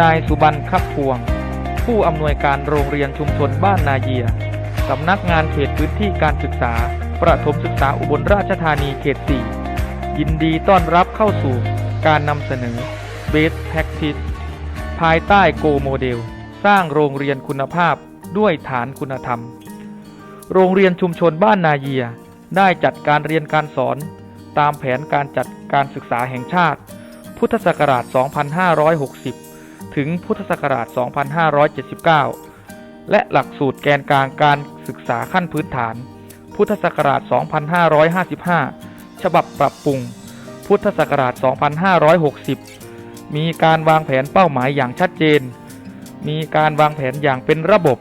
นายสุบรรณคับพวง ผู้อำนวยการโรงเรียนชุมชนบ้านนาเยียสำนักงานเขตพื้นที่การศึกษา ประถมศึกษาอุบลราชธานีเขต 4 ยินดีต้อนรับเข้าสู่การนำเสนอ Best Practice ภายใต้โกโมเดล สร้างโรงเรียนคุณภาพด้วยฐานคุณธรรม โรงเรียนชุมชนบ้านนาเยีย ได้จัดการเรียนการสอน ตามแผนการจัดการศึกษาแห่งชาติ พุทธศักราช 2560 ถึงพุทธศักราช 2579 และหลักสูตรแกนกลางการศึกษาขั้นพื้นฐาน พุทธศักราช 2555 ฉบับปรับปรุง พุทธศักราช 2560 มีการวางแผนเป้าหมายอย่างชัดเจน มีการวางแผนอย่างเป็นระบบ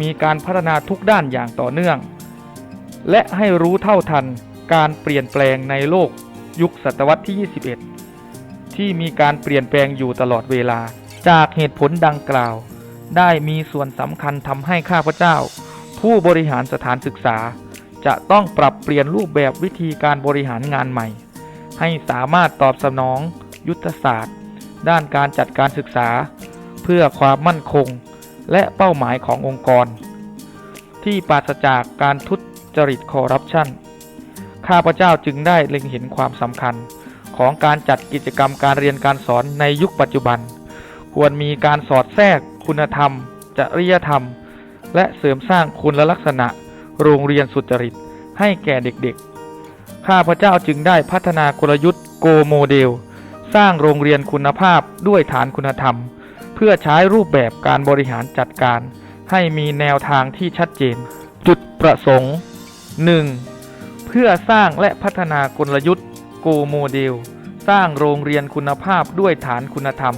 มีการพัฒนาทุกด้านอย่างต่อเนื่อง และให้รู้เท่าทันการเปลี่ยนแปลงในโลกยุคศตวรรษที่ 21 ที่มีการเปลี่ยนแปลงอยู่ตลอดเวลา จากเหตุผลดังกล่าว ได้มีส่วนสำคัญทำให้ข้าพเจ้า ผู้บริหารสถานศึกษา จะต้องปรับเปลี่ยนรูปแบบวิธีการบริหารงานใหม่ ให้สามารถตอบสนอง ยุทธศาสตร์ ด้านการจัดการศึกษา เพื่อความมั่นคง และเป้าหมายขององค์กร ที่ปราศจากการทุจริตคอร์รัปชันข้าพเจ้าจึงได้เล็งเห็นความสำคัญ ของการจัดกิจกรรมการเรียนการสอนในยุคปัจจุบัน ควรมีการสอดแทรก คุณธรรม จริยธรรม และเสริมสร้างคุณลักษณะ โรงเรียนสุจริต ให้แก่เด็กๆ ข้าพเจ้าจึงได้พัฒนากลยุทธ์โกโมเดล สร้างโรงเรียนคุณภาพด้วยฐานคุณธรรม เพื่อใช้รูปแบบการบริหารจัดการ ให้มีแนวทางที่ชัดเจน จุดประสงค์ 1. เพื่อสร้างและพัฒนากลยุทธ์ โมเดลสร้างโรงเรียนคุณภาพด้วยฐานคุณธรรม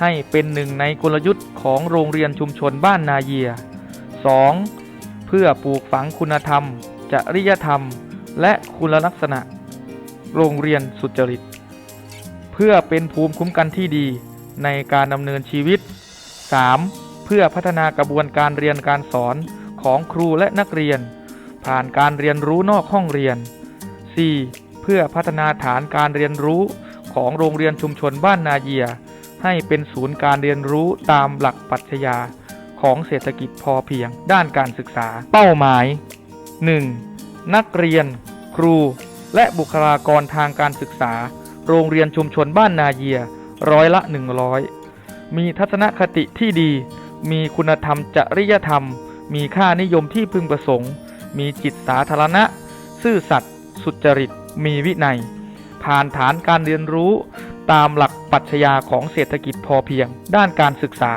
ให้เป็นหนึ่งในกลยุทธ์ของโรงเรียนชุมชนบ้านนาเยีย 2. เพื่อปลูกฝังคุณธรรม จริยธรรม และคุณลักษณะ โรงเรียนสุจริต เพื่อเป็นภูมิคุ้มกันที่ดีในการดำเนินชีวิต 3. เพื่อพัฒนากระบวนการเรียนการสอนของครูและนักเรียน ผ่านการเรียนรู้นอกห้องเรียน 4. เพื่อพัฒนาฐานการเรียนรู้ของโรงเรียนชุมชนบ้านนาเยีย ให้เป็นศูนย์การเรียนรู้ตามหลักปรัชญาของเศรษฐกิจพอเพียง ด้านการศึกษา เป้าหมาย 1. นักเรียน ครู และบุคลากรทางการศึกษา โรงเรียนชุมชนบ้านนาเยีย ร้อยละ 100 มีทัศนคติที่ดี มีคุณธรรมจริยธรรม มีค่านิยมที่พึงประสงค์ มีจิตสาธารณะ ซื่อสัตย์สุจริต มีวินัย ผ่านฐานการเรียนรู้ตามหลักปรัชญาของเศรษฐกิจพอเพียง ด้านการศึกษา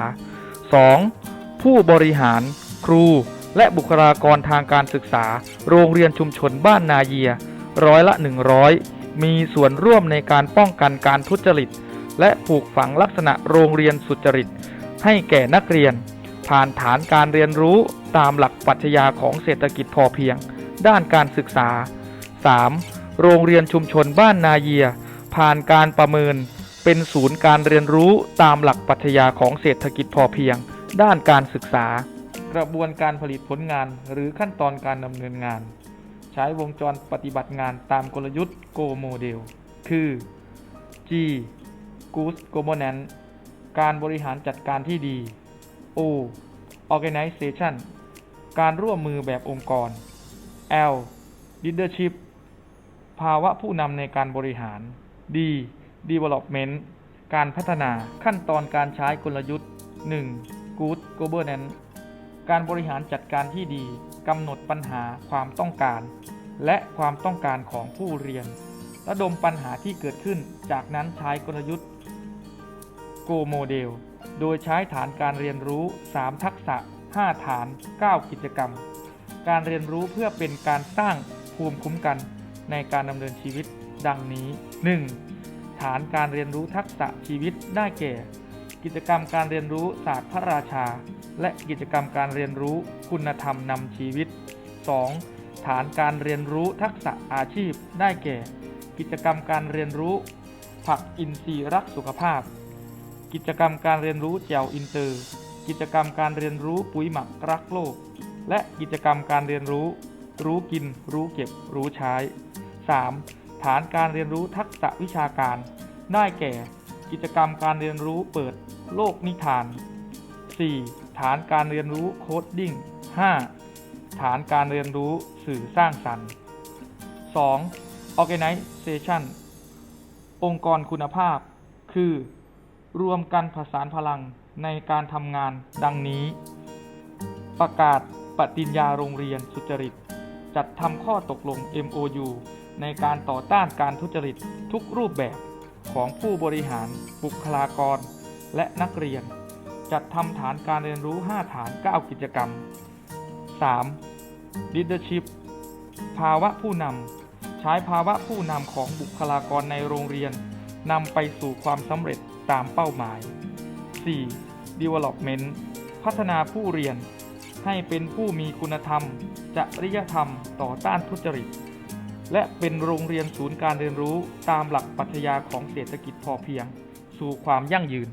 2. ผู้บริหาร ครู และบุคลากรทางการศึกษา โรงเรียนชุมชนบ้านนาเยีย ร้อยละ 100 มีส่วนร่วมในการป้องกันการทุจริต และปลูกฝังลักษณะโรงเรียนสุจริต ให้แก่นักเรียน ผ่านฐานการเรียนรู้ตามหลักปรัชญาของเศรษฐกิจพอเพียง ด้านการศึกษา 3. โรงเรียนชุมชนบ้านนาเยีย ผ่านการประเมิน เป็นศูนย์การเรียนรู้ตามหลักปรัชญาของเศรษฐกิจพอเพียง ด้านการศึกษา กระบวนการผลิตผลงานหรือขั้นตอนการดำเนินงาน ใช้วงจรปฏิบัติงานตามกลยุทธ์ Go Model คือ G Good Governance การบริหารจัดการที่ดี O Organization การร่วมมือแบบองค์กร L Leadership ภาวะผู้นำในการบริหาร D Development การพัฒนาขั้นตอนการใช้กลยุทธ์ 1. Good Governance การบริหารจัดการที่ดีกำหนดปัญหาความต้องการ และความต้องการของผู้เรียน ระดมปัญหาที่เกิดขึ้น จากนั้นใช้กลยุทธ์ Go Model โดยใช้ฐานการเรียนรู้ 3 ทักษะ 5 ฐาน 9 กิจกรรม การเรียนรู้เพื่อเป็นการสร้างภูมิคุ้มกัน ในการดำเนินชีวิตดังนี้ 1. ฐานการเรียนรู้ทักษะชีวิตได้แก่ กิจกรรมการเรียนรู้ศาสตร์พระราชา และกิจกรรมการเรียนรู้คุณธรรมนำชีวิต 2. ฐานการเรียนรู้ทักษะอาชีพได้แก่ กิจกรรมการเรียนรู้ ผักอินทรีย์รักสุขภาพ กิจกรรมการเรียนรู้แจวอินเตอร์ กิจกรรมการเรียนรู้ปุ๋ยหมักรักโลก และกิจกรรมการเรียนรู้ รู้กิน รู้เก็บ รู้ใช้ 3. ฐานการเรียนรู้ทักษะวิชาการ ได้แก่ กิจกรรมการเรียนรู้เปิดโลกนิทาน 4. ฐานการเรียนรู้โคดดิ้ง 5. ฐานการเรียนรู้สื่อสร้างสรรค์ 2. Organization องค์กรคุณภาพ คือ รวมกันผสานพลังในการทำงานดังนี้ ประกาศปฏิญญาโรงเรียนสุจริต จัดทำข้อตกลง MOU ในการต่อต้านการทุจริตทุกรูปแบบของผู้บริหาร บุคลากร และนักเรียน จัดทำฐานการเรียนรู้ 5 ฐาน 9 กิจกรรม 3. Leadership ภาวะผู้นำใช้ภาวะผู้นำของบุคลากรในโรงเรียนนำไปสู่ความสำเร็จตามเป้าหมาย 4. Development พัฒนาผู้เรียนให้เป็นผู้มีคุณธรรม จริยธรรมต่อต้านทุจริต และเป็นโรงเรียนศูนย์การเรียนรู้ตามหลักปรัชญาของเศรษฐกิจพอเพียง สู่ความยั่งยืน